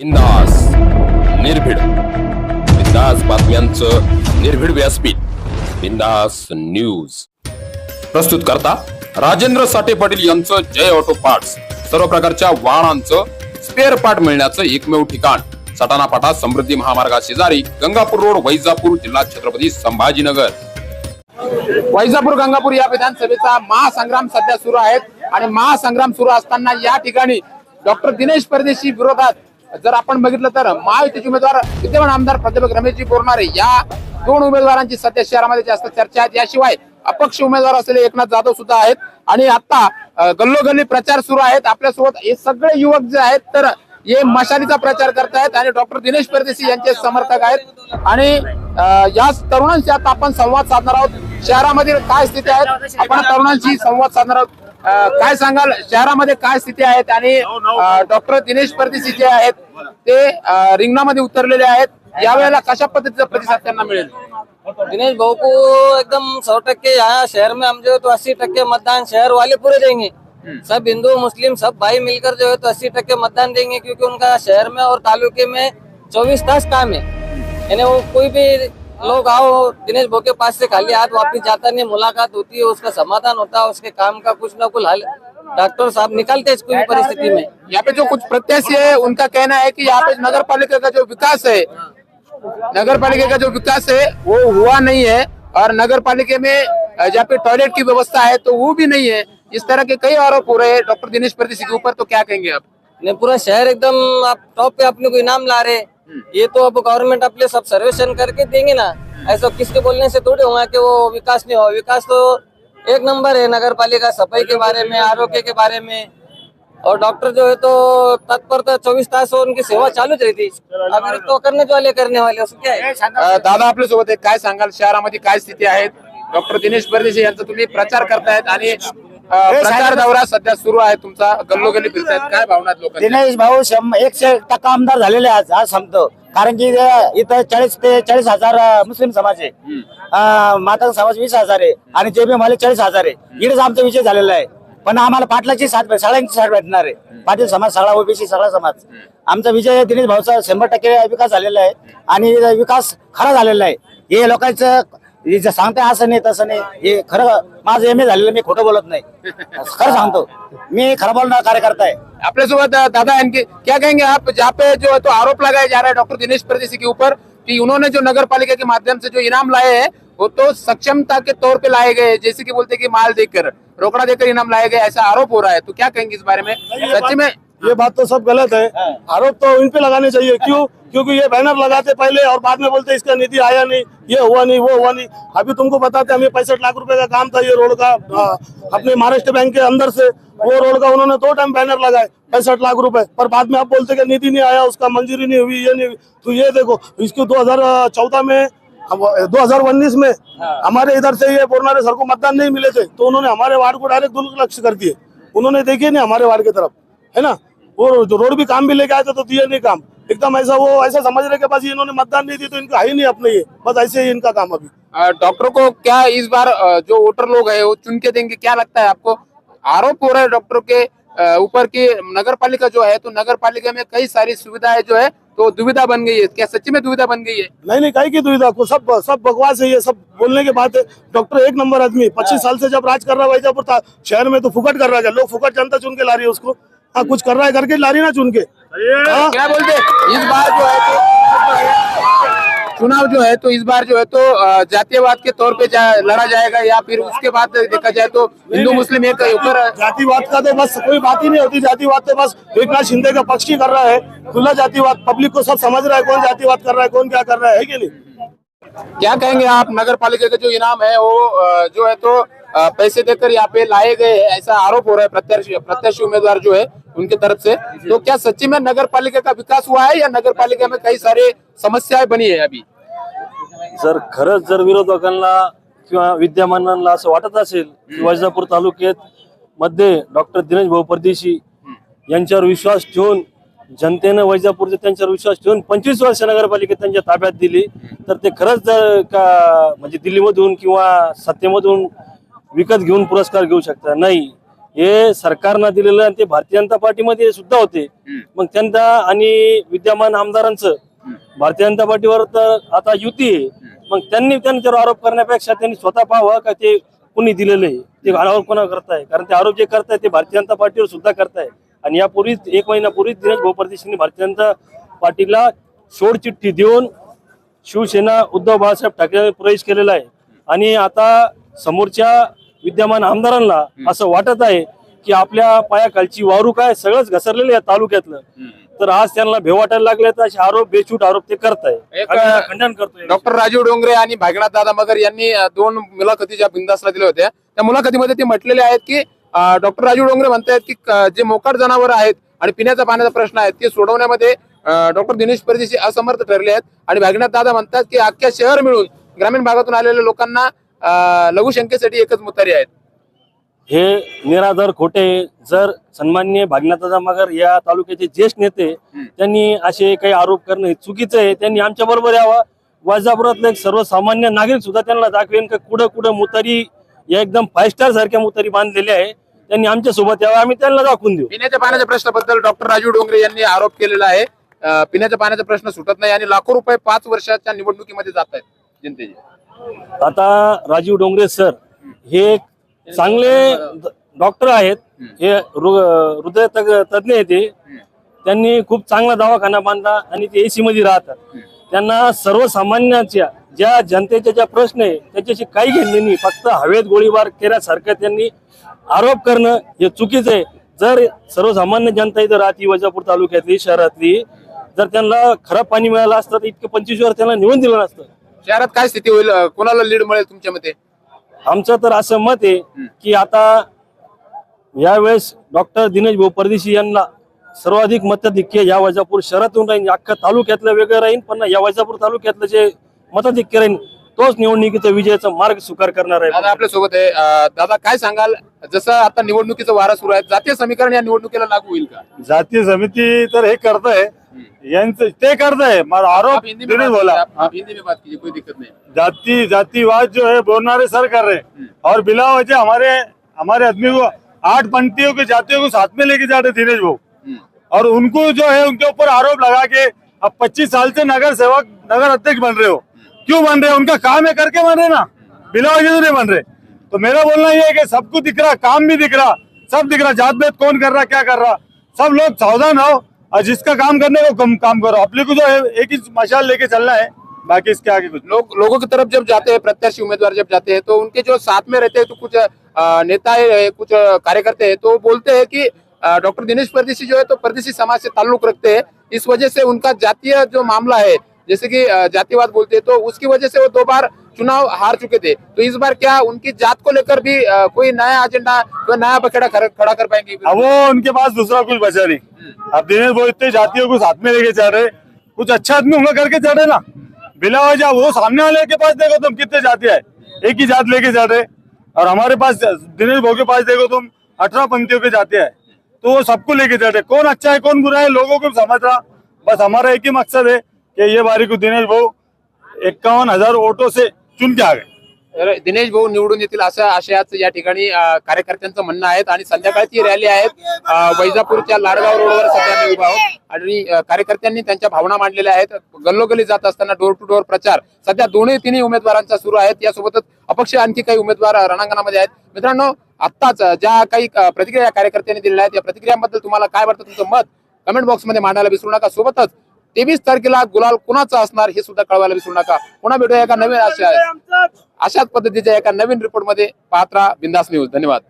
बिंदास निर्भीड. बिंदास बातम्यांचं निर्भीड व्यासपीठ. बिंदास न्यूज. प्रस्तुत करता राजेंद्र साठे पाटील यांचं जय ऑटो पार्ट्स. सर्व प्रकारच्या वाहनांचं स्पेअर पार्ट मिळण्याचं एकमेव ठिकाण. सटाणा पाटा समृद्धी महामार्गा शेजारी गंगापूर रोड वैजापूर जिल्हा छत्रपती संभाजीनगर. वैजापूर गंगापूर या विधानसभेचा महासंग्राम सध्या सुरू आहेत आणि महासंग्राम सुरू असताना या ठिकाणी डॉक्टर दिनेश परदेशी विरोधात जर आपण बघितलं तर महायुतीचे उमेदवार विद्यमान आमदार प्राध्यापक रमेशजी बोरणारे या दोन उमेदवारांची सध्या शहरामध्ये जास्त चर्चा आहेत याशिवाय अपक्ष उमेदवार असलेले एकनाथ जाधव सुद्धा आहेत. आणि आता गल्लोगल्ली प्रचार सुरू आहेत. आपल्यासोबत हे सगळे युवक जे आहेत तर हे मशालीचा प्रचार करतायत आणि डॉक्टर दिनेश परदेशी यांचे समर्थक आहेत. आणि या तरुणांशी आता आपण संवाद साधणार आहोत. शहरामधील काय स्थिती आहेत आपण तरुणांशी संवाद साधणार आहोत. काय सांगाल? शहरामध्ये काय स्थिती आहेत आणि डॉक्टर दिनेश परदेशी जे आहेत ते रिंगणामध्ये उतरलेले आहेत. यावेळेला कशा पद्धतीचा प्रतिसाद त्यांना मिळेल? दिनेश भाऊ को एकदम सौ टक्के यहाँ शहर में हम जो है तो अस्सी टक्के मतदान शहर वाले पूरे देंगे। सब हिंदू मुस्लिम सब भाई मिलकर जो है तो अस्सी टक्के मतदान देंगे क्योंकि उनका शहर में और तालुके में चौबीस तास काम है। यानी वो कोई भी लोग आओ दिनेश भाऊ के पास से खाली हाथ वापिस जाता नहीं मुलाकात होती है उसका समाधान होता है उसके काम का कुछ ना कुछ हल डॉक्टर साहब निकलते हैं कोई परिस्थिति में। यहाँ पे जो कुछ प्रत्याशी है उनका कहना है कि यहाँ पे नगर पालिका का जो विकास है नगर पालिका का जो विकास है वो हुआ नहीं है और नगर पालिका में जहाँ पे टॉयलेट की व्यवस्था है तो वो भी नहीं है। इस तरह के कई आरोप हो रहे हैं डॉक्टर दिनेश परदेशी के ऊपर तो क्या कहेंगे आप? ने पूरा शहर एकदम आप टॉप पे अपने को इनाम ला रहे ये तो अब गवर्नमेंट अपने सब सर्वेक्षण करके देंगे ना। ऐसा किसके बोलने से थोड़ी होगा कि वो विकास नहीं हो। विकास तो एक नंबर है नगर पालिका सफाई के बारे में आरोग्य के बारे में। और डॉक्टर जो है तो तत्परता चौबीस तास उनकी सेवा चालू रहती। अगर तो करने वाले करने वाले उसको क्या है? अ, दादा आपल्यासोबत काय सांगाल? शहरामध्ये काय स्थिती आहे डॉक्टर दिनेश परदेशी यांचा तुम्ही प्रचार करतायत आणि प्रचार दौरा सध्या सुरू आहे तुमचा गल्लोगल्ली फिरतायत. काय भावना आहेत लोकांच्या? दिनेश भाऊ एकशे टक्का आमदार झालेले आज आज सांगतो कारण की इथं- इथं चाळीस ते चाळीस हजार अं, मुस्लिम समाज आहे. अं, माता समाज वीस हजार आहे. आणि जे बी मला चाळीस हजार आहे. इकडेच आमचा विषय झालेला आहे. पण आम्हाला पाटलाची साथ भेट- सगळ्यांची साथ भेटणार आहे. पाटील समाज सगळा ओबीसी सगळा समाज. आमचा विजय दिनेश भाऊचा शंभर टक्के विकास झालेला आहे. आणि विकास खरा झालेला आहे. हे लोकांचं हे जे सांगते असं नाही तसं नाही. हे खरं माझं एम ए झालेलं मी खोटं बोलत नाही. खरं सांगतो. मी खरं बोलणार कार्यकर्ता आहे अपने सोबत दादा इनके क्या कहेंगे आप? जहाँ पे जो है तो आरोप लगाया जा रहा है डॉक्टर दिनेश परदेशी के ऊपर कि उन्होंने जो नगर पालिका के माध्यम से जो इनाम लाए हैं वो तो सक्षमता के तौर पे लाए गए जैसे कि बोलते हैं कि माल देकर रोकड़ा देकर इनाम लाए गए ऐसा आरोप हो रहा है। तो क्या कहेंगे इस बारे में? सच में ये बात तो सब गलत है। आरोप तो इन पे लगाने चाहिए। क्यों? क्योंकि ये बैनर लगाते पहले और बाद में बोलते इसका निधि आया नहीं ये हुआ नहीं वो हुआ नहीं। अभी तुमको बताते हमें पैंसठ लाख रुपए का काम था ये रोड का आ, अपने महाराष्ट्र बैंक के अंदर से वो रोड का उन्होंने दो टाइम बैनर लगाए पैंसठ लाख रुपए। पर बाद में आप बोलते कि निधि नहीं आया उसका मंजूरी नहीं हुई ये नहीं हुई। तो ये देखो इसको दो हज़ार चौदह में दो हज़ार उन्नीस में हमारे इधर से ये बोरनारे सर को मतदान नहीं मिले थे तो उन्होंने हमारे वार्ड को डायरेक्ट दुर्लक्ष्य कर दिए। उन्होंने देखिए नहीं हमारे वार्ड की तरफ़। है ना? वो जो रोड भी काम भी लेके आए थे तो दिए नहीं काम। एकदम ऐसा वो ऐसा समझ रहे के पास इन्होंने मतदान नहीं दी तो इनका है ही नहीं अपने ये। बस ऐसे ही इनका काम अभी। डॉक्टर को क्या इस बार जो वोटर लोग है वो चुन के देंगे? क्या लगता है आपको? आरोप हो रहा है डॉक्टर के ऊपर की नगर पालिका जो है तो नगर पालिका में कई सारी सुविधाएँ जो है तो दुविधा बन गई है। क्या सच्ची में दुविधा बन गई है? नहीं नहीं कहीं की दुविधा को? सब सब बकवास है ये सब बोलने के बात है। डॉक्टर एक नंबर आदमी पच्चीस साल से जब राज कर रहा है वैजापुर शहर में तो फुकट कर रहा है। लोग फुकट जनता चुन के ला रही है उसको। हाँ कुछ कर रहा है करके ला रही है ना चुन के। हाँ? क्या बोलते इस बार जो है तो चुनाव जो है तो इस बार जो है तो जातीयवाद के तौर पे जा, लड़ा जाएगा या फिर उसके बाद देखा जाए तो हिंदू मुस्लिम एक ऊपर जातिवाद का तो बस कोई बात ही नहीं होती। जातिवाद तो बस एकनाथ शिंदे का पक्ष ही कर रहा है। खुला जातिवाद पब्लिक को सब समझ रहा है कौन जातिवाद कर रहा है कौन क्या कर रहा है, है कि नहीं? क्या कहेंगे आप? नगर पालिका का जो इनाम है वो जो है तो पैसे देकर यहाँ पे लाए गए ऐसा आरोप हो रहा है प्रत्याशी प्रत्याशी उम्मीदवार जो है उनकी तरफ से। तो क्या सच्ची में नगर पालिका का विकास हुआ है या नगर पालिका में कई सारे समस्याएं बनी है अभी? जर खरंच जर विरोधकांना किंवा विद्यमानांना असं वाटत असेल की वैजापूर तालुक्यात मध्ये डॉक्टर दिनेश भाऊ परदेशी यांच्यावर विश्वास ठेवून जनतेनं वैजापूरचा त्यांच्यावर विश्वास ठेवून पंचवीस वर्ष नगरपालिकेत त्यांच्या ताब्यात दिली. तर ते खरंच जर का म्हणजे दिल्लीमधून किंवा सत्तेमधून विकत घेऊन पुरस्कार घेऊ शकतात नाही. हे सरकारनं दिलेलं आणि ते भारतीय जनता पार्टीमध्ये सुद्धा होते. मग त्यांचा आणि विद्यमान आमदारांचं भारतीय जनता पार्टीवर तर आता युती आहे. मग त्यांनी त्यांच्यावर आरोप करण्यापेक्षा त्यांनी स्वतः पाहावं का ते कुणी दिलेलं आहे? ते आरोप कोणा करताय? कारण ते आरोप जे करताय ते भारतीय जनता पार्टीवर सुद्धा करताय. आणि यापूर्वीच एक महिन्यापूर्वीच दिनेश भाऊ परदेशींनी भारतीय जनता पार्टीला सोड चिठ्ठी देऊन शिवसेना उद्धव बाळासाहेब ठाकरे प्रवेश केलेला आहे. आणि आता समोरच्या विद्यमान आमदारांना असं वाटत आहे की आपल्या पायाखालची वारू काय सगळंच घसरलेलं आहे तालुक्यातलं. तर आज त्यांना भेव वाटायला लागले तर असे आरोप बेछूट आरोप ते करताय खंडन करतोय. डॉक्टर राजीव डोंगरे आणि भागनाथ दादा मगर यांनी दोन मुलाखती ज्या बिंदासला दिल्या होत्या. त्या मुलाखतीमध्ये ते म्हटलेले आहेत की डॉक्टर राजीव डोंगरे म्हणतायत की जे मोकाट जनावर आहेत आणि पिण्याचा पाण्याचा प्रश्न आहे ते सोडवण्यामध्ये डॉक्टर दिनेश परदेशी असमर्थ ठरले आहेत. आणि भागनाथ दादा म्हणतात की अख्ख्या शहर मिळून ग्रामीण भागातून आलेल्या लोकांना लघुशंकेसाठी एकच मुतारी आहेत. हे निराधार खोटे जर सन्माननीय भागनाथदादा मगर या तालुक्याचे ज्येष्ठ नेते त्यांनी असे काही आरोप करणे चुकीचं आहे. त्यांनी आमच्या बरोबर यावा. वैजापुरातले एक सर्वसामान्य नागरिक सुद्धा त्यांना दाखवेन का कुठं कुठं मुतारी या एकदम फाईव्ह स्टार सारख्या मुतारी बांधलेल्या आहे. त्यांनी आमच्यासोबत यावं. आम्ही त्यांना दाखवून देऊ. पिण्याच्या पाण्याच्या प्रश्नाबद्दल डॉक्टर राजीव डोंगरे यांनी आरोप केलेला आहे. पिण्याच्या पाण्याचा प्रश्न सुटत नाही आणि लाखो रुपये पाच वर्षाच्या निवडणुकीमध्ये जात आहेत जनतेचे. आता राजीव डोंगरे सर हे एक चांगले डॉक्टर आहेत. हे हृदय तज्ज्ञ तज्ञ आहेत ते. त्यांनी खूप चांगला दवाखाना बांधला आणि ते एसी मध्ये राहतात. त्यांना सर्वसामान्यांच्या ज्या जनतेच्या ज्या प्रश्न आहे त्याच्याशी काही घेणे नाही. फक्त हवेत गोळीबार केल्यासारखं त्यांनी आरोप करणं हे चुकीचं आहे. जर सर्वसामान्य जनता इथं राहती वजापूर तालुक्यातली शहरातली जर त्यांना खराब पाणी मिळालं असतं तर इतकं पंचवीस वर्ष त्यांना निवडून दिलं नसतं. शहरात काय स्थिती होईल? अ, कोणाला लीड मिळेल तुमच्या मते? आमचं तर असं मत आहे की आता यावेळेस डॉक्टर दिनेश भाऊ परदेशी यांना सर्वाधिक मताधिक्य या वैजापूर शहरातून राहील अख्खा तालुक्यातलं वेगळं राहील पण या वैजापूर तालुक्यातलं जे मताधिक्य राहील तोच निवडणुकीचा विजयाचा मार्ग स्वीकार करणार दादा आहे आपल्यासोबत आहे. अ, दादा काय सांगाल? जसं आता निवडणुकीचं वारा सुरू आहे जातीय समीकरण या निवडणुकीला लागू होईल का? जातीय समिती तर हे करताय यांचं ते करताय. मगर आप आरोप हिंदी में बोला. आप- हिंदी में बात कीजिए कोई दिक्कत नहीं। जाति जातिवाद जो है बोलनारे सर कर रहे हैं और बिला वजह हमारे हमारे आदमी को आठ पंक्तियों के जातियों को साथ में लेके जा रहे दिनेश भाऊ और उनको जो है उनके ऊपर आरोप लगा के अब 25 साल से नगर सेवक नगर अध्यक्ष बन रहे हो। क्यों बन रहे हो? उनका काम है करके बन रहे ना? बिला वजह से नहीं बन रहे। तो मेरा बोलना ये है कि सबको दिख रहा काम भी दिख रहा सब दिख रहा जात भेद कौन कर रहा क्या कर रहा? सब लोग सावधान हो और जिसका काम करने को कम काम करो। अपने को जो है एक ही मशाल लेके चलना है, बाकी इसके आगे कुछ। लोग लोगों की तरफ़ जब जाते हैं, प्रत्याशी, उम्मीदवार जब जाते हैं तो उनके जो साथ में रहते हैं तो कुछ नेता है कुछ कार्यकर्ते हैं तो बोलते हैं कि डॉक्टर दिनेश परदेशी जो है तो परदेशी समाज से ताल्लुक रखते हैं। इस वजह से उनका जातीय जो मामला है, जैसे कि जातिवाद बोलते हैं तो उसकी वजह से वो दो बार चुनाव हार चुके थे। तो इस बार क्या उनकी जात को लेकर भी कोई नया एजेंडा कोई नया बखेड़ा खड़ा कर पाएँगे? वो उनके पास दूसरा कुछ बचा नहीं। अब दिनेश, वो इतने जातियों को साथ में लेके चल रहे कुछ अच्छा आदमी होगा करके चल रहे ना? बिना वजह वो सामने वाले के पास देखो तुम कितने जाति है। एक ही जात लेके जा रहे और हमारे पास दिनेश भाऊ के पास देखो तुम अठारह पंक्तियों के जाते हैं। तो वो सबको लेके चल रहे कौन अच्छा है, कौन बुरा है, लोगों को समझ रहा। बस हमारा एक ही मकसद है कि ये बारी को दिनेश भाऊ इक्यावन हज़ार वोटों से चुन हवे. तर दिनेश भाऊ निवडून येतील असं आशयाच या ठिकाणी कार्यकर्त्यांचं म्हणणं आहे आणि संध्याकाळची रॅली आहेत वैजापूरच्या लाडगाव रोडवर सध्या मी उभा आहोत. आणि कार्यकर्त्यांनी त्यांच्या भावना मांडलेल्या आहेत. गल्लोगल्ली जात असताना डोर टू डोर प्रचार. सध्या दोन्ही तिन्ही उमेदवारांचा सुरू आहेत. यासोबतच अपक्ष आणखी काही उमेदवार रणांगणामध्ये आहेत. मित्रांनो आत्ताच ज्या काही प्रतिक्रिया कार्यकर्त्यांनी दिलेल्या आहेत या प्रतिक्रियांबद्दल तुम्हाला काय वाटतं तुमचं मत? कमेंट बॉक्समध्ये मांडायला विसरू नका. सोबतच तेवीस तारखेला गुलाल कुणाचा असणार हे सुद्धा कळवायला विसरू नका. पुन्हा भेटूया एका नवीन अशा अशाच पद्धतीच्या एका नवीन रिपोर्टमध्ये पात्रा बिंदास न्यूज धन्यवाद.